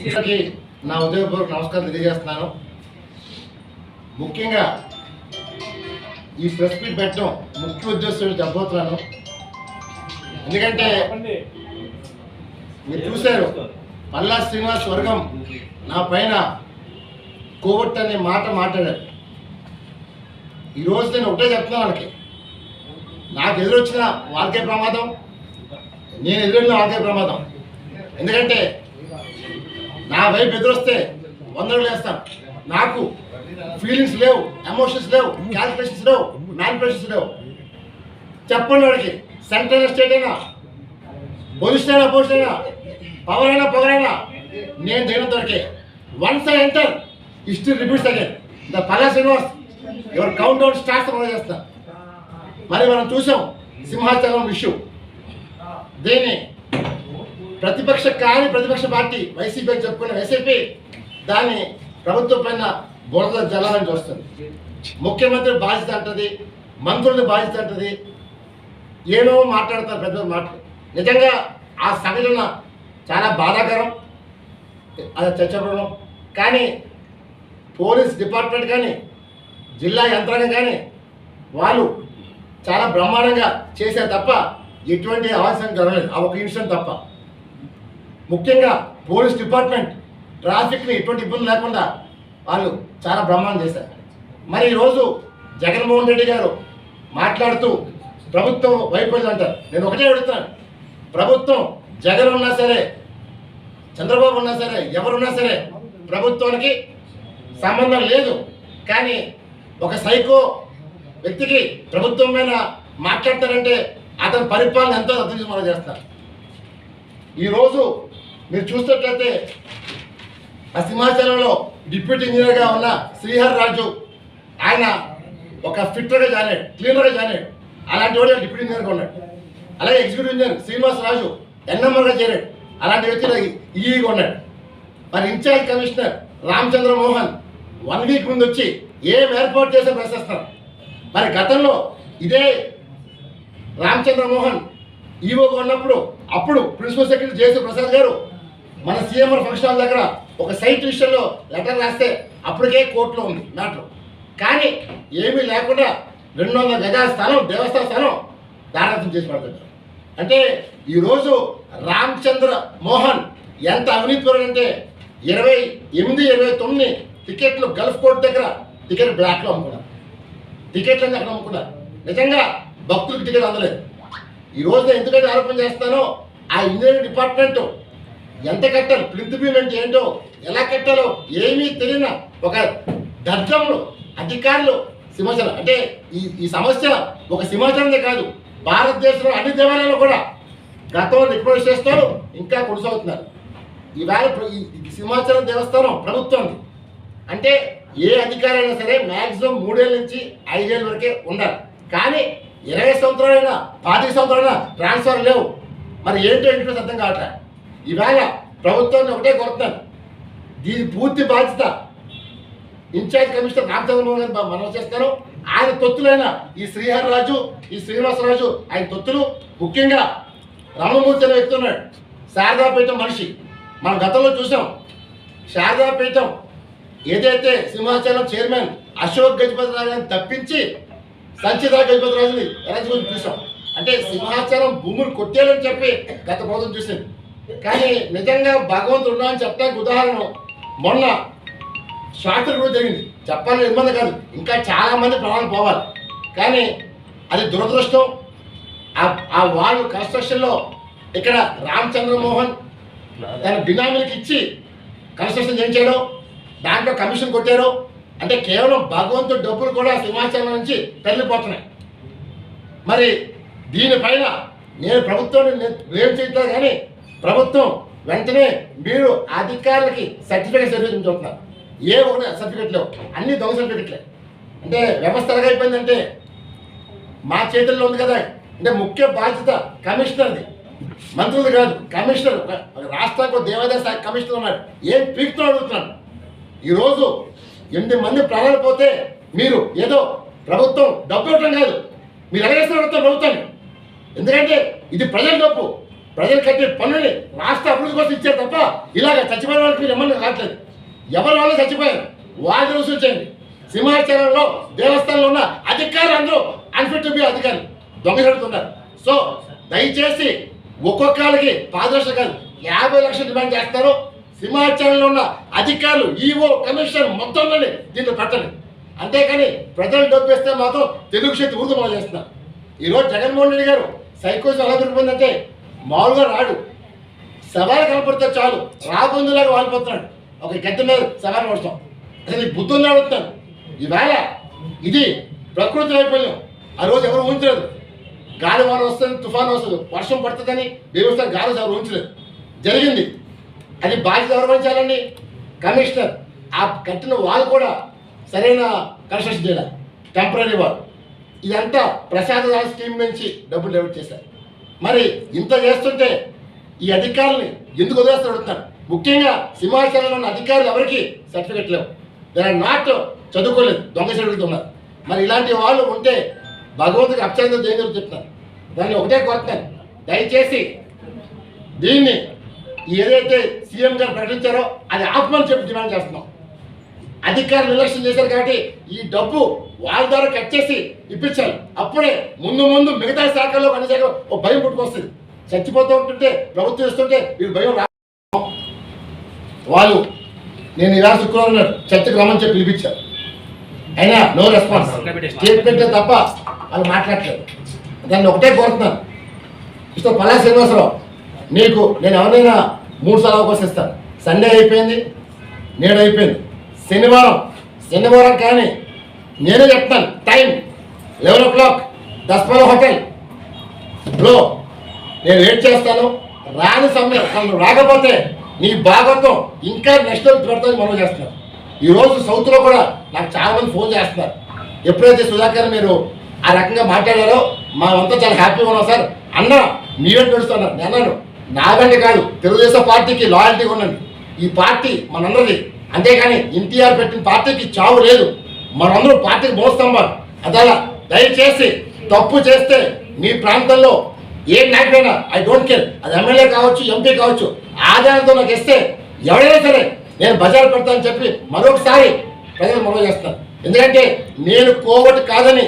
అందరికీ నా ఉదయపూర్వక నమస్కారం తెలియజేస్తున్నాను. ముఖ్యంగా ఈ ప్రెస్ మీట్ పెట్టడం ముఖ్య ఉద్దేశం చెప్పబోతున్నాను. ఎందుకంటే మీరు చూశారు పల్లా శ్రీనివాస్ వర్గం నా పైన కోవట్ అనే మాట మాట్లాడారు. ఈరోజు నేను ఒకటే చెప్తున్నాను వాళ్ళకి. నాకు ఎదురొచ్చిన వాళ్ళకే ప్రమాదం నేను ఎదురెళ్ళిన వాళ్ళకే ప్రమాదం. ఎందుకంటే నా వైపు ఎదురొస్తే వందలు వేస్తాను నాకు ఫీలింగ్స్ లేవు ఎమోషన్స్ లేవు క్యాల్కులేషన్స్ లేవు మ్యానిపులేషన్స్ లేవు. చెప్పండి వాడికి సెంట్రల్ స్టేట్ అయినా పొజిషన్ అయినా పొజిషన్ అయినా పవర్ అయినా పవర్ అయినా నేను ధైర్యం దొరికే. Once I enter history repeats again the Pala Srinivas ఎవరు కౌంట్ డౌన్ స్టార్ట్స్ కూడా చేస్తా. మరి మనం చూసాం సింహాచలం ఇష్యూ దీన్ని ప్రతిపక్ష కాని ప్రతిపక్ష పార్టీ వైసీపీ అని చెప్పుకున్న వైసీపీ దాన్ని ప్రభుత్వం పైన బురద జలాలని చూస్తుంది. ముఖ్యమంత్రి బాధ్యత అంటది మంత్రులు బాధ్యత అంటది ఏమేమో మాట్లాడతారు పెద్ద మాటలు. నిజంగా ఆ సంఘటన చాలా బాధాకరం అది చర్చపడడం. కానీ పోలీస్ డిపార్ట్మెంట్ కానీ జిల్లా యంత్రాంగం కానీ వాళ్ళు చాలా బ్రహ్మాండంగా చేశారు తప్ప ఎటువంటి అవసరం జరగలేదు. ఆ ఒక ఇన్సిడెంట్ తప్ప. ముఖ్యంగా పోలీస్ డిపార్ట్మెంట్ ట్రాఫిక్ని ఎటువంటి ఇబ్బంది లేకుండా వాళ్ళు చాలా బ్రహ్మాండం చేశారు. మరి ఈరోజు జగన్మోహన్ రెడ్డి గారు మాట్లాడుతూ ప్రభుత్వం వైఫల్యం అంటారు. నేను ఒకటే అడుగుతాను ప్రభుత్వం జగన్ ఉన్నా సరే చంద్రబాబు ఉన్నా సరే ఎవరున్నా సరే ప్రభుత్వానికి సంబంధం లేదు. కానీ ఒక సైకో వ్యక్తికి ప్రభుత్వం మీద మాట్లాడతారంటే అతని పరిపాలన ఎంతో అర్థం చేసి మనం చేస్తారు ఈరోజు మీరు చూసినట్లయితే ఆ సింహాచలంలో డిప్యూటీ ఇంజనీర్గా ఉన్న శ్రీహర్ రాజు ఆయన ఒక ఫిట్టర్గా జాయిన్ అయ్యాడు క్లీనర్గా జాయిన్ అయ్యాడు. అలాంటి వాడు డిప్యూటీ ఇంజనీర్గా ఉన్నాడు. అలాగే ఎగ్జిక్యూటివ్ ఇంజనీర్ శ్రీనివాస్ రాజు ఎన్ఎంఆర్గా చేరాడు అలాంటి వ్యక్తి ఈఈగా ఉన్నాడు. మరి in charge commissioner Ramachandra Mohan one week ముందు వచ్చి ఏం ఏర్పాటు చేసే ప్రశ్నిస్తున్నారు మరి గతంలో ఇదే రామచంద్ర మోహన్ ఈవోగా ఉన్నప్పుడు అప్పుడు ప్రిన్సిపల్ సెక్రటరీ జేసీ ప్రసాద్ గారు మన సీఎంఆర్ ఫంక్షన్ హాల్ దగ్గర ఒక సైట్ విషయంలో లెటర్ రాస్తే అప్పటికే కోర్టులో ఉంది మ్యాటర్. కానీ ఏమీ లేకుండా రెండు వందల గజాల స్థలం దేవస్థాన స్థలం దారాంతం చేసి పడుతుంది అంటే ఈరోజు రామచంద్ర మోహన్ ఎంత అవినీతిపరుడు అంటే ఇరవై ఎనిమిది ఇరవై తొమ్మిది టికెట్లు గల్ఫ్ కోర్ట్ దగ్గర టికెట్ బ్లాక్లో అమ్ముకున్నారు. టికెట్లు అక్కడ అమ్ముకున్నారు? నిజంగా భక్తులకు టికెట్ అందలేదు. ఈ రోజు నేను ఎందుకంటే ఆరోపణ చేస్తానో ఆ ఇంజనీరింగ్ డిపార్ట్మెంట్ ఎంత కట్టాలి ప్లింత్ పేమెంట్ ఏంటో ఎలా కట్టాలో ఏమీ తెలియని ఒక దర్జంలో అధికారులు సింహాచలం. అంటే ఈ ఈ సమస్య ఒక సింహాచలమే కాదు భారతదేశంలో అన్ని దేవాలయాలు కూడా గతంలో రిక్వెస్ట్ చేస్తారు ఇంకా కొనసాగుతున్నారు. ఈవేళ ఈ సింహాచలం దేవస్థానం ప్రభుత్వంది అంటే ఏ అధికారైనా సరే మ్యాక్సిమం మూడేళ్ళ నుంచి ఐదేళ్ళ వరకే ఉండాలి. కానీ ఇరవై సంవత్సరాలైనా పాతిక సంవత్సరాలైనా ట్రాన్స్ఫర్ లేవు. మరి ఏంటో ఏంటో అర్థం కావట్లేదు ఈవేళ ప్రభుత్వాన్ని ఒకటే కోరుతున్నాను. దీని పూర్తి బాధ్యత ఇన్ఛార్జ్ కమిషనర్ రామచంద్రమోహన్ గారు మనం చేస్తాను. ఆయన తొత్తులైన ఈ శ్రీహరి రాజు ఈ శ్రీనివాసరాజు ఆయన తొత్తులు ముఖ్యంగా రామమూర్తి అనే వ్యక్తి ఉన్నాడు శారదాపీఠం మనిషి. మనం గతంలో చూసాం. శారదాపీఠం ఏదైతే సింహాచలం చైర్మన్ అశోక్ గజపతి రాజుని తప్పించి సంచిత గజపతి రాజుని ఎలా చూసాం. అంటే సింహాచలం భూములు కొట్టేయాలని చెప్పి గత ప్రభుత్వం చూసింది. కానీ నిజంగా భగవంతుడు ఉన్నా అని చెప్పడానికి ఉదాహరణ. మొన్న షార్ట్లు కూడా జరిగింది. చెప్పాలని ఇబ్బంది కాదు. ఇంకా చాలామంది ప్రాణాలు పోవాలి. కానీ అది దురదృష్టం. ఆ- వాళ్ళు కన్స్ట్రక్షన్లో ఇక్కడ రామచంద్ర మోహన్ తన బినామీలకు ఇచ్చి కన్స్ట్రక్షన్ చేయించాడు. దాంట్లో కమిషన్ కొట్టారు. అంటే కేవలం భగవంతుడు డబ్బులు కూడా సింహాచలం నుంచి తరలిపోతున్నాయి. మరి దీనిపైన నేను ప్రభుత్వాన్ని నేను బ్లేమ్ చేయట్లేదు కానీ ప్రభుత్వం వెంటనే మీరు అధికారులకి సర్టిఫికేట్ సర్వీస్ చూస్తున్నారు ఏ ఒక సర్టిఫికెట్లు అన్ని దొంగ సర్టిఫికేట్లే. అంటే వ్యవస్థ ఎలాగైపోయిందంటే మా చేతుల్లో ఉంది కదా. అంటే ముఖ్య బాధ్యత కమిషనర్ది. మంత్రులు కాదు కమిషనర్. రాష్ట్రానికి దేవాదాయ శాఖ కమిషనర్ ఉన్నాడు. ఏం పీక్తో అడుగుతున్నాను ఈరోజు ఎనిమిది మంది ప్రాణాలు పోతే మీరు ఏదో ప్రభుత్వం డబ్బు ఇవ్వటం కాదు. మీరు ఎలాగేస్తారు అడుగుతారు ప్రభుత్వాన్ని? ఎందుకంటే ఇది ప్రజల డబ్బు. ప్రజలు కట్టే పన్నుని రాష్ట్ర అభివృద్ధి కోసం ఇచ్చారు తప్ప ఇలాగ చచ్చిపోయిన వాళ్ళకి మీరు ఎమ్మని రావట్లేదు ఎవరి వాళ్ళు చచ్చిపోయారు? వాళ్ళు రుసులు చేయండి సింహాచలంలో దేవస్థానంలో ఉన్న అధికారులు అందరూ అన్ఫిట్ టు బి అధికారులు దొంగలుతున్నారు సో దయచేసి ఒక్కొక్కరికి పాదర్శక కాదు యాభై లక్షలు డిమాండ్ చేస్తారు. సింహాచలంలో ఉన్న అధికారులు ఈఓ కమిషన్ మొత్తంలోనే దీంట్లో పెట్టండి. అంతేకాని ప్రజలు డబ్బేస్తే మాత్రం తెలుగు శక్తి ఊరుకు మొదలు చేస్తున్నారు. ఈరోజు జగన్మోహన్ రెడ్డి గారు సైకోసం ఎలా దొరికిపోయిందంటే మామూలుగా రాడు. సవాలు కనపడితే చాలు. రాబందులాగా వాలిపోతున్నాడు. ఒక గద్దె మీద సవాలు పడతాం. అసలు ఈ బుద్ధుని అడుగుతాను ఈవేళ ఇది ప్రకృతి వైఫల్యం ఆ రోజు ఎవరు ఊహించలేదు. గాలి వాన వస్తుంది తుఫాను వస్తుంది. వర్షం పడుతుందని దేవస్థానం గాలి ఎవరు ఊహించలేదు. జరిగింది. అది బాధ్యత ఎవరు వహించాలండి? కమిషనర్. ఆ కట్టిన వాళ్ళు కూడా సరైన కన్స్ట్రక్షన్ చేయాలి. టెంపరీ వాల్ ఇదంతా ప్రసాద స్కీమ్ నుంచి డబ్బులు డెబిట్ చేశారు. మరి ఇంత చేస్తుంటే ఈ అధికారుల్ని ఎందుకు వదిలేస్తారు ముఖ్యంగా సింహాచలంలో ఉన్న అధికారులు ఎవరికి సర్టిఫికెట్ లేవు. దాని నాట్ చదువుకోలేదు దొంగ చెడుతున్నారు ఉన్నారు. మరి ఇలాంటి వాళ్ళు ఉంటే భగవంతుడికి అప్చందం చేయగలరు చెప్తున్నారు? దాన్ని ఒకటే కోరుతున్నాను. దయచేసి దీన్ని ఏదైతే సీఎం గారు ప్రకటించారో అది ఆత్మని చెప్పి డిమాండ్ చేస్తున్నాం. అధికారులు నిర్లక్ష్యం చేశారు కాబట్టి ఈ డబ్బు వాళ్ళ ద్వారా కట్ చేసి ఇప్పించాలి. అప్పుడే ముందు ముందు మిగతా శాఖల్లో అన్ని శాఖలో ఒక భయం పుట్టుకొస్తుంది. చచ్చిపోతూ ఉంటుంటే ప్రభుత్వం ఇస్తుంటే వీళ్ళు భయం రా వాళ్ళు నేను ఇలా శుక్రవారం చర్చకు రమ్మని చెప్పి పిలిపించారు. అయినా నో రెస్పాన్స్ స్టేట్మెంట్ తప్ప వాళ్ళు మాట్లాడలేదు దాన్ని ఒకటే కోరుతున్నాను. ఇష్టం పలా శ్రీనివాసరావు నీకు నేను ఎవరినైనా మూడు సార్లు అవకాశం ఇస్తాను. సండే అయిపోయింది నేడు అయిపోయింది. శనివారం. శనివారం కానీ నేనే చెప్తాను. Time eleven o'clock. Daspalla hotel. లో నేను వెయిట్ చేస్తాను. రాని సమయం. తను రాకపోతే నీ భాగవతం ఇంకా నెక్స్ట్ పెడతాను మనం చేస్తున్నారు. ఈరోజు సౌత్లో కూడా నాకు చాలా మంది ఫోన్ చేస్తున్నారు. ఎప్పుడైతే సుధాకర్ మీరు ఆ రకంగా మాట్లాడారో మా అంతా చాలా హ్యాపీగా ఉన్నాం సార్. అన్న మీరే నడుస్తున్నారు. నేను అన్నాను కాదు తెలుగుదేశం పార్టీకి లాయల్టీగా ఉండండి. ఈ పార్టీ మనందరిది. అంతేగాని ఎన్టీఆర్ పెట్టిన పార్టీకి చావు లేదు. మనందరూ పార్టీకి మోస్తాం అదలా దయచేసి తప్పు చేస్తే మీ ప్రాంతంలో ఏ నాయకుడైనా ఐ డోంట్ కేర్ అది ఎమ్మెల్యే కావచ్చు ఎంపీ కావచ్చు ఆదాయంతో నాకు ఇస్తే ఎవరైనా సరే నేను బజార్ పెడతానని చెప్పి మరొకసారి ప్రజలు మనవి చేస్తాను ఎందుకంటే నేను కోవటి కాదని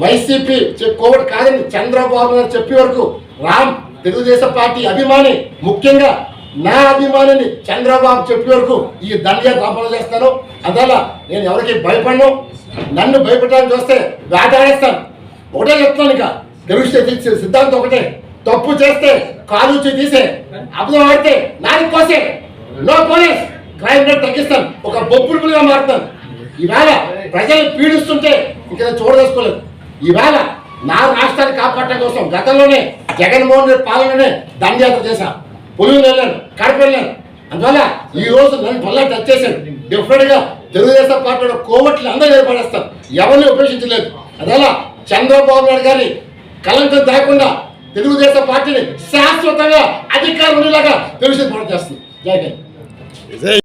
వైసీపీ చె- కాదని చంద్రబాబు నాయుడు చెప్పే వరకు రామ్ తెలుగుదేశం పార్టీ అభిమాని ముఖ్యంగా నా అభిమానిని చంద్రబాబు చెప్పే వరకు ఈ దండయాత్ర అమలు చేస్తాను. అందువల్ల నేను ఎవరికి భయపడను. నన్ను భయపెట్టాలని చూస్తే వేటాడేస్తాను. ఒకటే చెప్తాను ఇక. తెలుగు స్టేట్ సిద్ధాంతం ఒకటే. తప్పు చేస్తే కాలు తీసే. అబద్ధం ఆడితే నాది కోసే. No police. క్రైమ్ రేట్ తగ్గిస్తాను. ఒక బొప్పుడుగా మారుతాను. ఈవేళ ప్రజలు పీడిస్తుంటే ఇంకా నేను ఈవేళ నా రాష్ట్రాన్ని కాపాడటం కోసం గతంలోనే జగన్మోహన్ రెడ్డి పాలనలోనే దండయాత్ర చేశా పులుగులు వెళ్ళాను కడప వెళ్ళాను అందువల్ల ఈ రోజు నన్ను పల్లా టచ్ చేశాడు. డెఫినెట్గా తెలుగుదేశం పార్టీలో కోవట్లు అందరూ ఏర్పడేస్తారు. ఎవరిని ఉపేక్షించలేదు. అందువల్ల చంద్రబాబు నాయుడు గారి కలంకం దాకుండా తెలుగుదేశం పార్టీని శాశ్వతంగా అధికారం ఉండేలాగా తెలుగుదేశం పార్టీ చేస్తుంది. జై